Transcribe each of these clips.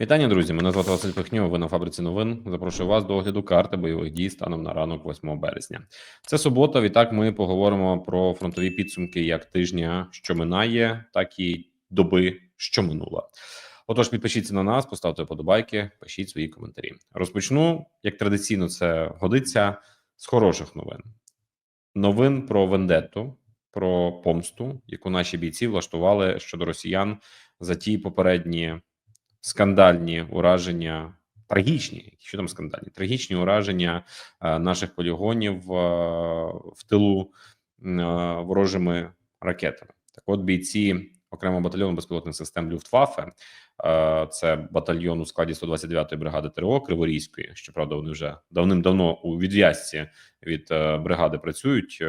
Вітання, друзі. Мене звати Василь Пихньо. Ви на фабриці новин. Запрошую вас до огляду карти бойових дій станом на ранок 8 березня. Це субота. Відтак ми поговоримо про фронтові підсумки як тижня, що минає, так і доби, що минула. Отож, підпишіться на нас, поставте вподобайки, пишіть свої коментарі. Розпочну, як традиційно це годиться, з хороших новин. Новин про вендетту, про помсту, яку наші бійці влаштували щодо росіян за ті попередні скандальні ураження, трагічні, що там скандальні, трагічні ураження е, наших полігонів е, в тилу е, ворожими ракетами. Так, от бійці окремого батальйону безпілотних систем Люфтваффе, це батальйон у складі 129-ї бригади ТРО Криворізької. Щоправда, вони вже давним-давно у відв'язці від бригади працюють.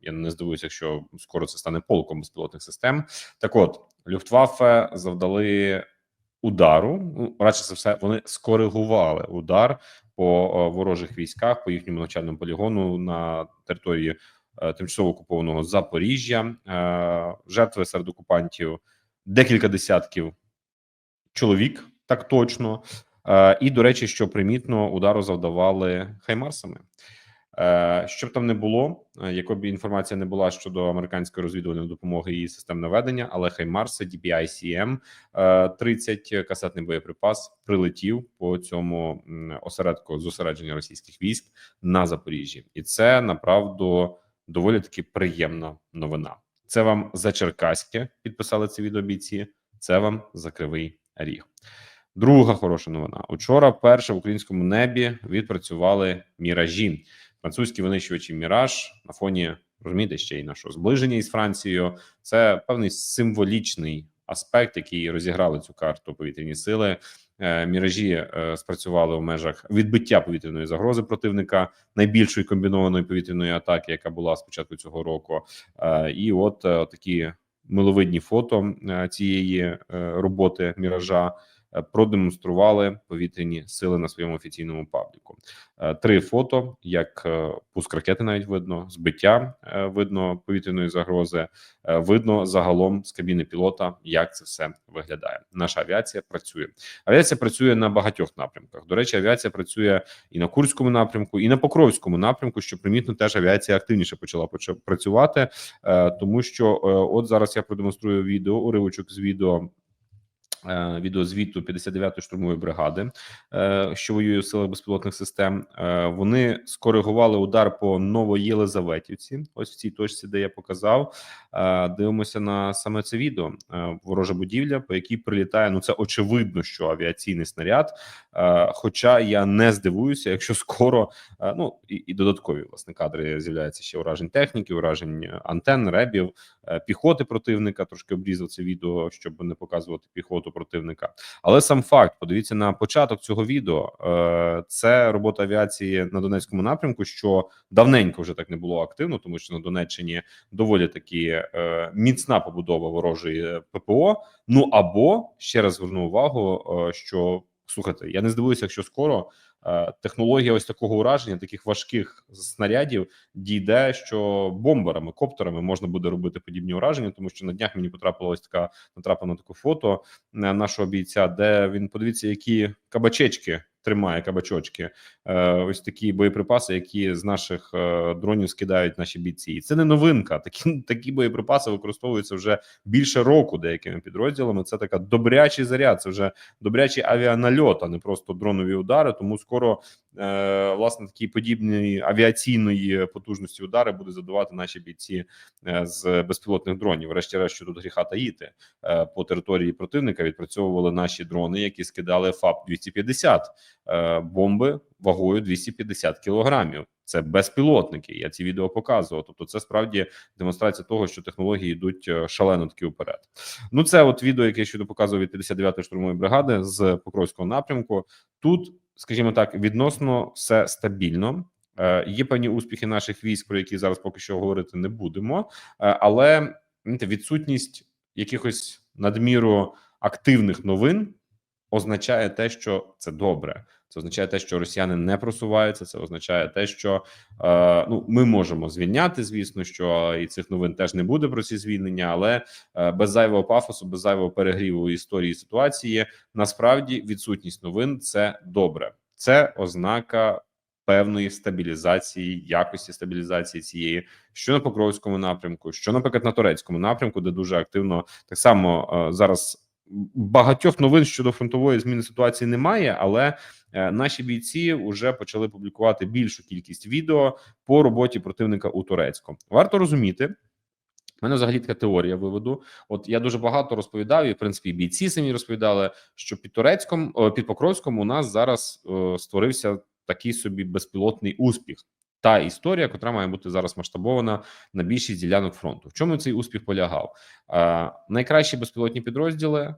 Я не здивуюся, якщо скоро це стане полком безпілотних систем. Так, от Люфтваффе завдали удару. Ну, радше за все, вони скоригували удар по е, ворожих військах по їхньому навчальному полігону на території е, тимчасово окупованого Запоріжжя. Е, Жертви серед окупантів декілька десятків чоловік, так точно. І до речі, що примітно удару завдавали хаймарсами. Е, Щоб там не було, е, яка б інформація не була щодо американської розвідувальної допомоги і систем наведення, але Хаймарси DPI-CM е, 30 касетний боєприпас прилетів по цьому осередку зосередження російських військ на Запоріжжі, і це направду доволі таки приємна новина. Це вам за Черкаське підписали це відео. Це вам за кривий ріг. Друга хороша новина. Учора вперше в українському небі відпрацювали міражі французькі винищувачі Міраж на фоні розумієте, ще й нашого зближення із Францією. Це певний символічний аспект, який розіграли цю карту повітряні сили. Е, Міражі е, спрацювали в межах відбиття повітряної загрози противника найбільшої комбінованої повітряної атаки, яка була з початку цього року. Е, І от такі миловидні фото цієї роботи міража продемонстрували повітряні сили на своєму офіційному пабліку. Е, Три фото, як е, пуск ракети, навіть видно, збиття е, видно повітряної загрози, е, видно загалом з кабіни пілота, як це все виглядає. Наша авіація працює. Авіація працює на багатьох напрямках. До речі, авіація працює і на Курському напрямку, і на Покровському напрямку. Що примітно, теж авіація активніше почала поча- працювати, е, тому що е, от зараз я продемонструю відео, уривочок з відео. Е, Відеозвіту 59-ї штурмової бригади, е, що воює в силах безпілотних систем. Е, Вони скоригували удар по Новоєлизаветівці. Ось в цій точці, де я показав. Дивимося на саме це відео. Ворожа будівля, по якій прилітає. Ну це очевидно, що авіаційний снаряд. Хоча я не здивуюся, якщо скоро ну і, і додаткові власне кадри з'являються ще уражень техніки, уражень антенн, ребів, піхоти противника. Трошки обрізав це відео, щоб не показувати піхоту противника. Але сам факт, подивіться на початок цього відео. Е, Це робота авіації на Донецькому напрямку, що давненько вже так не було активно, тому що на Донеччині доволі таки е, міцна побудова ворожої е, ППО. Ну або ще раз зверну увагу, що слухайте, я не здивуюся, якщо скоро технологія ось такого ураження, таких важких снарядів дійде, що бомберами, коптерами можна буде робити подібні ураження, тому що на днях мені потрапила ось така натрапила на таке фото е, нашого бійця, де він подивіться, які кабачечки тримає кабачочки. Е, ось такі боєприпаси, які з наших е, дронів скидають наші бійці. І це не новинка. Такі такі боєприпаси використовуються вже більше року деякими підрозділами. Це така добрячий заряд. Це вже добрячий авіанальот, а не просто дронові удари. Тому скоро власне такі подібні авіаційної потужності удари буде задавати наші бійці е, з безпілотних дронів. Врешті-решт, що тут гріха таїти е, по території противника відпрацьовували наші дрони, які скидали ФАП 250 е, бомби вагою 250 кілограмів. Це безпілотники. Я ці відео показував. Тобто, це справді демонстрація того, що технології йдуть е, шалено таки вперед. Ну, це от відео, яке щодо показував від 59-ї штурмової бригади з Покровського напрямку. Тут, скажімо так, відносно все стабільно. Е, Є певні успіхи наших військ, про які зараз поки що говорити не будемо, Е, але відсутність якихось надміру активних новин означає те, що це добре. Це означає те, що росіяни не просуваються. Це означає те, що е, ну ми можемо звільняти. Звісно, що і цих новин теж не буде про ці звільнення, але е, без зайвого пафосу, без зайвого перегріву історії ситуації, насправді відсутність новин це добре. Це ознака певної стабілізації, якості стабілізації цієї, що на Покровському напрямку, що, наприклад, на турецькому напрямку, де дуже активно так само е, зараз багатьох новин щодо фронтової зміни ситуації немає, але наші бійці вже почали публікувати більшу кількість відео по роботі противника у турецькому. Варто розуміти. У мене взагалі така теорія виведу. От я дуже багато розповідав, і в принципі бійці самі розповідали, що під турецьком під Покровськом у нас зараз о, створився такий собі безпілотний успіх. Та історія, яка має бути зараз масштабована на більшість ділянок фронту. В чому цей успіх полягав? Е, найкращі безпілотні підрозділи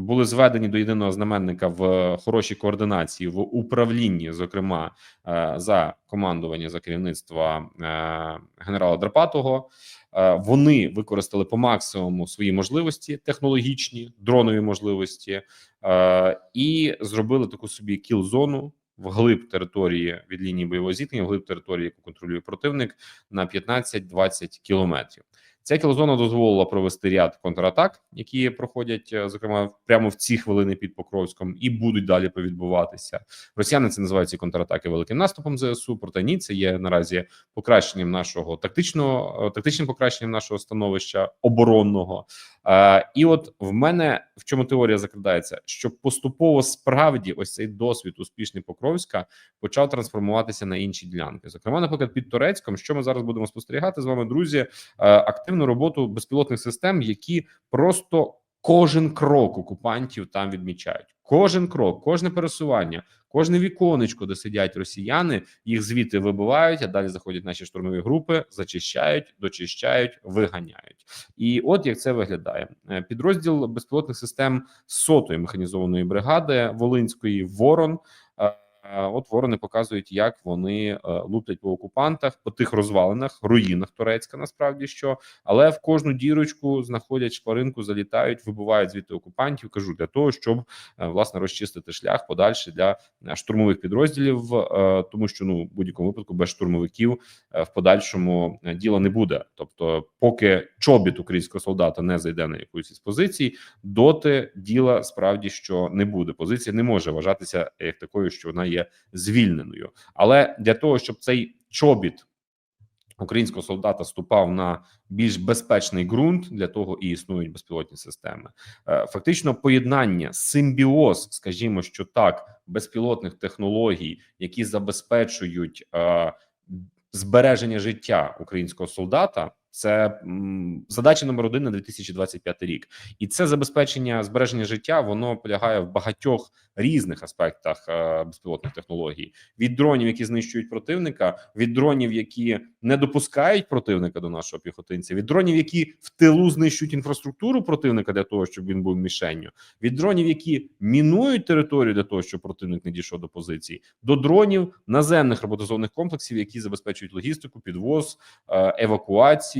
були зведені до єдиного знаменника в хорошій координації в управлінні, зокрема е, за командування за керівництва е, генерала Драпатого. Е, вони використали по максимуму свої можливості технологічні, дронові можливості і зробили таку собі кіл-зону вглиб території від лінії бойового зіткнення, вглиб території, яку контролює противник, на 15-20 кілометрів. Ця кілозона дозволила провести ряд контратак, які проходять е, зокрема прямо в ці хвилини під Покровськом, і будуть далі повідбуватися. Росіяни це називають ці контратаки великим наступом ЗСУ. Проте ні, це є наразі покращенням нашого тактичного е, тактичним покращенням нашого становища оборонного. Е, І от в мене в чому теорія закрадається, що поступово справді ось цей досвід успішний Покровська почав трансформуватися на інші ділянки. Зокрема, наприклад, під Турецьком, що ми зараз будемо спостерігати з вами, друзі, е, активну роботу безпілотних систем, які просто кожен крок окупантів там відмічають. Кожен крок, кожне пересування, кожне віконечко, де сидять росіяни, їх звідти вибивають, а далі заходять наші штурмові групи, зачищають, дочищають, виганяють. І от як це виглядає: е, підрозділ безпілотних систем сотої механізованої бригади Волинської Ворон. Е, от ворони показують, як вони е, луплять по окупантах, по тих розвалинах, руїнах турецька, насправді що, але в кожну дірочку знаходять шпаринку, залітають, вибивають звідти окупантів. Кажу для того, щоб е, власне розчистити шлях подальше для штурмових підрозділів, тому що ну в будь-якому випадку без штурмовиків в подальшому діла не буде. Тобто, поки чобіт українського солдата не зайде на якусь із позицій, доти діла справді що не буде. Позиція не може вважатися як такою, що вона є звільненою. Але для того, щоб цей чобіт українського солдата ступав на більш безпечний ґрунт, для того і існують безпілотні системи. Е, фактично, поєднання симбіоз, скажімо, що так, безпілотних технологій, які забезпечують е, збереження життя українського солдата. Це задача номер один на 2025 рік, і це забезпечення збереження життя. Воно полягає в багатьох різних аспектах е, безпілотних технологій: від дронів, які знищують противника, від дронів, які не допускають противника до нашого піхотинця, від дронів, які в тилу знищують інфраструктуру противника для того, щоб він був мішенню, від дронів, які мінують територію для того, щоб противник не дійшов до позиції, до дронів наземних роботизованих комплексів, які забезпечують логістику, підвоз, е,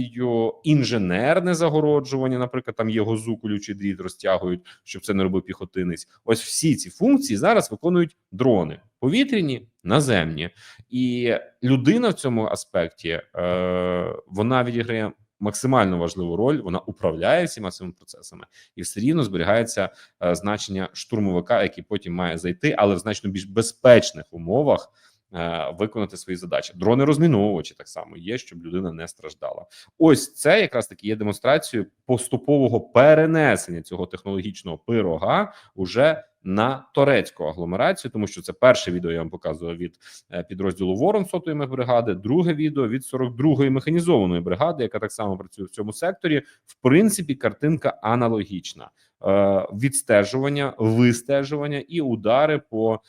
евакуацію, інженерне загороджування. Наприклад, там є гозу, колючий дріт розтягують, щоб це не робив піхотинець. Ось всі ці функції зараз виконують дрони повітряні, наземні, і людина в цьому аспекті е, вона відіграє максимально важливу роль. Вона управляє всіма цими процесами, і все рівно зберігається е, значення штурмовика, який потім має зайти, але в значно більш безпечних умовах. Е, виконати свої задачі. Дрони розміновувачі так само є, щоб людина не страждала. Ось це якраз таки є демонстрацією поступового перенесення цього технологічного пирога уже на турецьку агломерацію, тому що це перше відео я вам показував від е, підрозділу Ворон сотої мехбригади, друге відео від 42-ї механізованої бригади, яка так само працює в цьому секторі. В принципі, картинка аналогічна. Е, відстежування, вистежування і удари по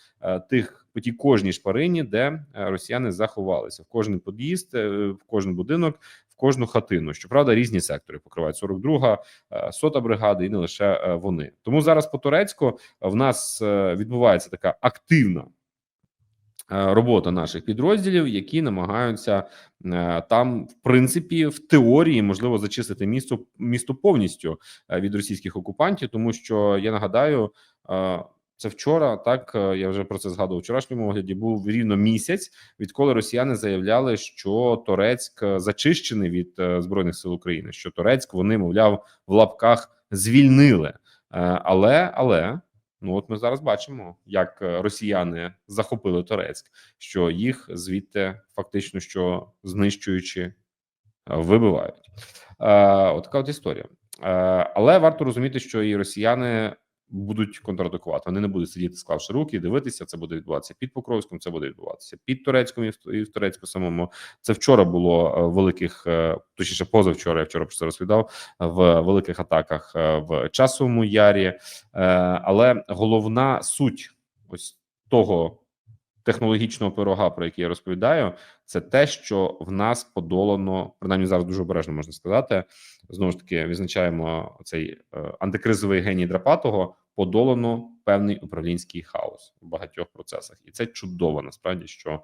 тих по тій кожній шпарині, де е, росіяни заховалися в кожен під'їзд, е, в кожен будинок, в кожну хатину. Щоправда, різні сектори покривають 42-га, е, сота бригада, і не лише вони. Тому зараз по турецьку в нас відбувається така активна. робота наших підрозділів, які намагаються там, в принципі, в теорії можливо зачистити місто місто повністю від російських окупантів, тому що я нагадаю. Це вчора, так е, я вже про це згадував у вчорашньому огляді. Був рівно місяць, відколи росіяни заявляли, що Торецьк е, зачищений від е, збройних сил України. Що Торецьк вони, мовляв, в лапках звільнили. Але але ну от ми зараз бачимо, як росіяни захопили Торецьк, що їх звідти фактично що знищуючи вибивають. Е, От історія. Але варто розуміти, що і росіяни будуть контратакувати. Вони не будуть сидіти, склавши руки, і дивитися. Це буде відбуватися під Покровськом. Це буде відбуватися під Турецьком і в, і Турецьку самому. Це вчора було е, великих, е, точніше, позавчора. Я вчора про це розповідав в великих атаках е, в часовому ярі. Але головна суть ось того технологічного пирога, про який я розповідаю, це те, що в нас подолано принаймні зараз дуже обережно можна сказати. Знову ж таки, відзначаємо цей е, антикризовий геній Драпатого. Подолано певний управлінський хаос в багатьох процесах, і це чудово. Насправді, що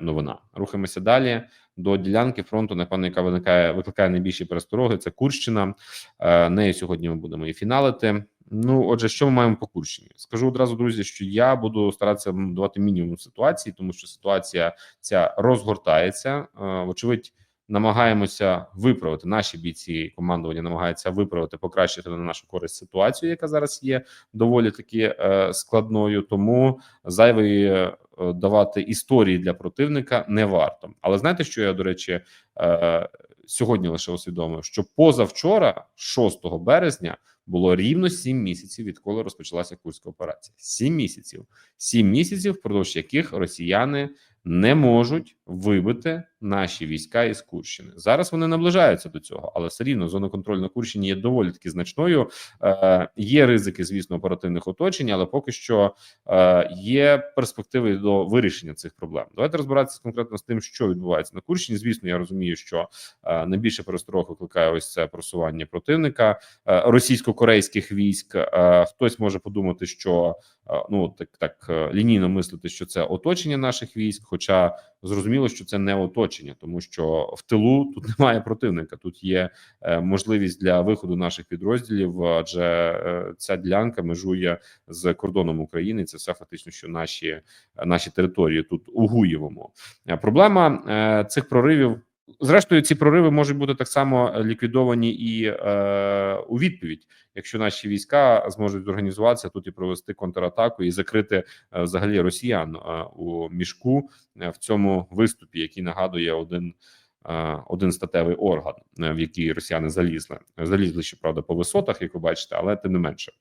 новина. Рухаємося далі до ділянки фронту. Напевно, яка виникає викликає найбільші перестороги. Це Курщина. Е, нею сьогодні ми будемо і фіналити. Ну, отже, що ми маємо по Курщині? Скажу одразу, друзі, що я буду старатися давати мінімум ситуації, тому що ситуація ця розгортається. Е, Вочевидь, намагаємося виправити наші бійці. Командування намагається виправити, покращити на нашу користь ситуацію, яка зараз є доволі таки е, складною. Тому зайвої е, давати історії для противника не варто. Але знаєте, що я до речі е, сьогодні лише усвідомив, що позавчора, 6 березня, було рівно 7 місяців, відколи розпочалася курська операція. 7 місяців, 7 місяців, впродовж яких росіяни не можуть вибити наші війська із Курщини. Зараз вони наближаються до цього, але все рівно зона контролю на Курщині є доволі таки значною. Е, Є ризики, звісно, оперативних оточень, але поки що е, є перспективи до вирішення цих проблем. Давайте розбиратися конкретно з тим, що відбувається на Курщині. Звісно, я розумію, що е, найбільше пересторог викликає ось це просування противника е, російсько-корейських військ. Е, Хтось може подумати, що е, ну так так е, лінійно мислити, що це оточення наших військ. Хоча зрозуміло, що це не оточення, тому що в тилу тут немає противника. Тут є е, можливість для виходу наших підрозділів, адже е, ця ділянка межує з кордоном України. Це все фактично, що наші наші території тут у Гуєвому. Е, Проблема е, цих проривів. Зрештою, ці прориви можуть бути так само ліквідовані і е, у відповідь, якщо наші війська зможуть зорганізуватися тут і провести контратаку і закрити е, взагалі росіян е, у мішку е, в цьому виступі, який нагадує один. е, Один статевий орган, е, в який росіяни залізли, залізли щоправда по висотах, як ви бачите, але тим не менше.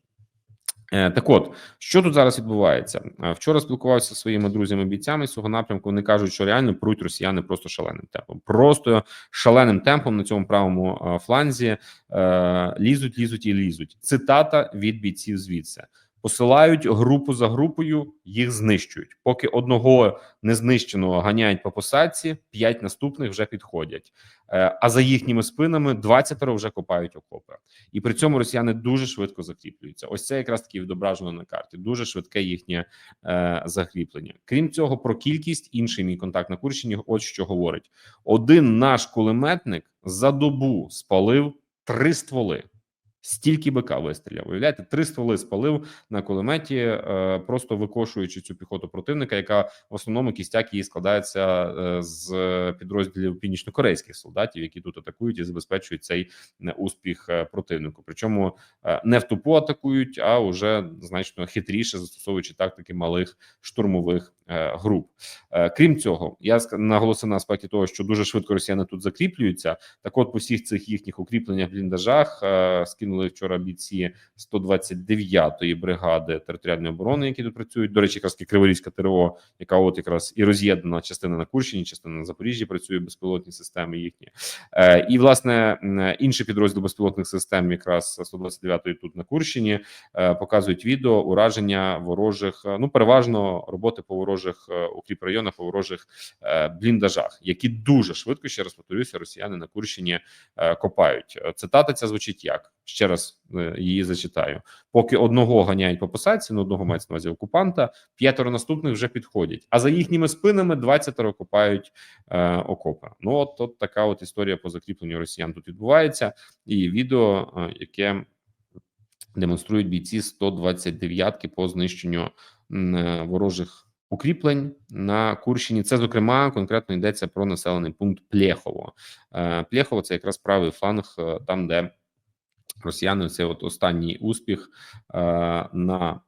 Е, Так, от що тут зараз відбувається? Е, Вчора спілкувався зі своїми друзями бійцями з цього напрямку. Вони кажуть, що реально пруть росіяни просто шаленим темпом, просто шаленим темпом на цьому правому е, фланзі лізуть, лізуть і лізуть. Цитата від бійців звідси. Посилають групу за групою, їх знищують. Поки одного незнищеного ганяють по посадці, п'ять наступних вже підходять. Е, А за їхніми спинами 20 вже копають окопи, і при цьому росіяни дуже швидко закріплюються. Ось це якраз таки відображено на карті. Дуже швидке їхнє е, закріплення. Крім цього, про кількість інший мій контакт на Курщині. От що говорить: один наш кулеметник за добу спалив три стволи. Стільки БК вистріляв. Уявляєте, три стволи спалив на кулеметі, е, просто викошуючи цю піхоту противника, яка в основному кістяк її складається е, з підрозділів північно-корейських солдатів, які тут атакують і забезпечують цей е, успіх противнику. Причому не в тупу атакують, а вже значно хитріше застосовуючи тактики малих штурмових груп. Крім цього, я наголосив на аспекті того, що дуже швидко росіяни тут закріплюються. Так, от по всіх цих їхніх укріпленнях бліндажах е, скинули вчора бійці 129-ї бригади територіальної оборони, які тут працюють. До речі, якраз Криворізька ТРО, яка от якраз і роз'єднана частина на Курщині, частина на Запоріжжі працює безпілотні системи їхні. Е, і власне м, інший підрозділ безпілотних систем, якраз 129-ї тут на Курщині, е, показують відео ураження ворожих. е, Ну переважно роботи по ворожих е, укріп районах, по ворожих е, бліндажах, які дуже швидко ще раз повторюся, росіяни на Курщині е, копають. Цитата ця звучить як ще раз е, її зачитаю. Поки одного ганяють по посадці, ну одного мається на увазі окупанта, п'ятеро наступних вже підходять. А за їхніми спинами 20 копають е, окопи. Ну от, от така от історія по закріпленню росіян тут відбувається, і відео, е, яке демонструють бійці 129-ки по знищенню е, ворожих укріплень на Курщині. Це зокрема конкретно йдеться про населений пункт Плєхово. Плєхово це якраз правий фланг, там де росіяни це от останній успіх е, на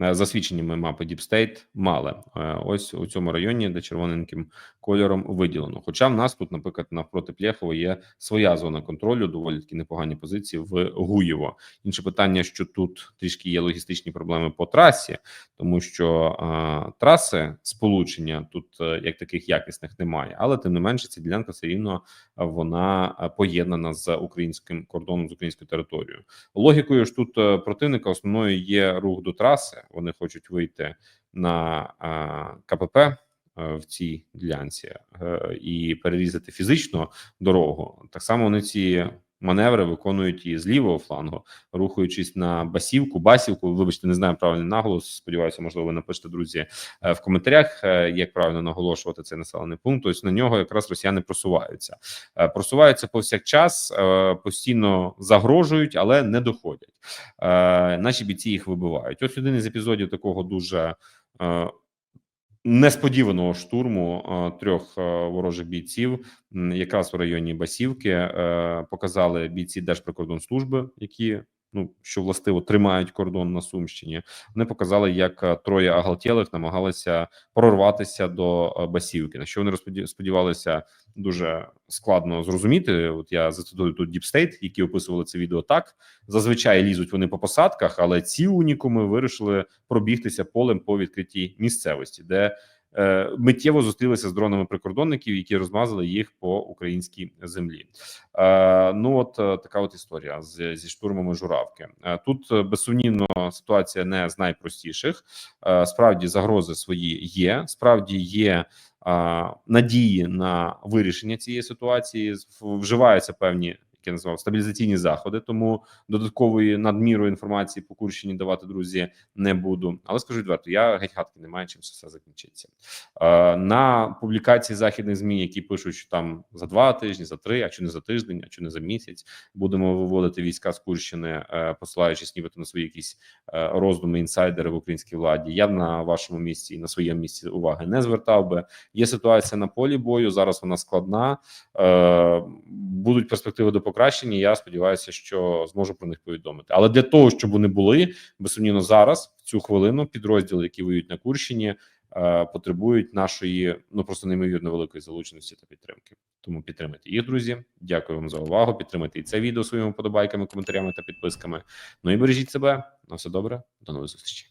за свідченнями мапи Deep State мали Е, ось у цьому районі, де червоненьким кольором виділено. Хоча в нас тут, наприклад, навпроти Плєхова є своя зона контролю, доволі такі непогані позиції в Гуєво. Інше питання, що тут трішки є логістичні проблеми по трасі, тому що е, траси сполучення тут е, як таких якісних немає, але тим не менше ця ділянка все рівно е, вона е, поєднана з українським кордоном з українською територією. Логікою ж тут е, противника основною є рух до траси. Вони хочуть вийти на КПП е, в цій ділянці е, і перерізати фізично дорогу. Так само вони ці маневри виконують і з лівого флангу, рухаючись на басівку, басівку. Вибачте, не знаю правильний наголос. Сподіваюся, можливо, ви напишете друзі е, в коментарях, е, як правильно наголошувати цей населений пункт. Ось на нього якраз росіяни просуваються, Е, просуваються повсякчас, постійно загрожують, але не доходять. Наші бійці їх вибивають. Ось один із епізодів такого дуже. Несподіваного штурму е, трьох е, ворожих бійців, якраз в районі Басівки, е, показали бійці Держприкордонслужби, які ну що властиво тримають кордон на Сумщині. Вони показали, як е, троє оголтілих намагалися прорватися до е, Басівки. На що вони сподівалися дуже складно зрозуміти. От я зацитую тут State, які описували це відео так. Зазвичай лізуть вони по посадках, але ці унікуми вирішили пробігтися полем по відкритій місцевості, де миттєво зустрілися з дронами прикордонників, які розмазали їх по українській землі. Е, ну от е, така от історія з, зі штурмами журавки. Е, тут е, безсумнівно ситуація не з найпростіших. Е, справді загрози свої є. Справді є надії на вирішення цієї ситуації. Вживаються певні я назвав стабілізаційні заходи. Тому додаткової надміру інформації по Курщині давати друзі не буду. Але скажу відверто, я геть гадки не маю, чим все закінчиться. Е, на публікації західних змі, які пишуть, що там за два тижні, за три, а чи не за тиждень, а чи не за місяць, будемо виводити війська з Курщини, е, посилаючись нібито на свої якісь е, роздуми інсайдери в українській владі. Я на вашому місці і на своєму місці уваги не звертав би. Є ситуація на полі бою. Зараз вона складна. Будуть перспективи до покращення. Я сподіваюся, що зможу про них повідомити. Але для того, щоб вони були безсумнівно зараз, в цю хвилину, підрозділи, які воюють на Курщині, е, потребують нашої ну просто неймовірно великої залученості та підтримки. Тому підтримайте їх, друзі. Дякую вам за увагу. Підтримайте і це відео своїми подобайками, коментарями та підписками. Ну і бережіть себе. На все добре, до нових зустрічей.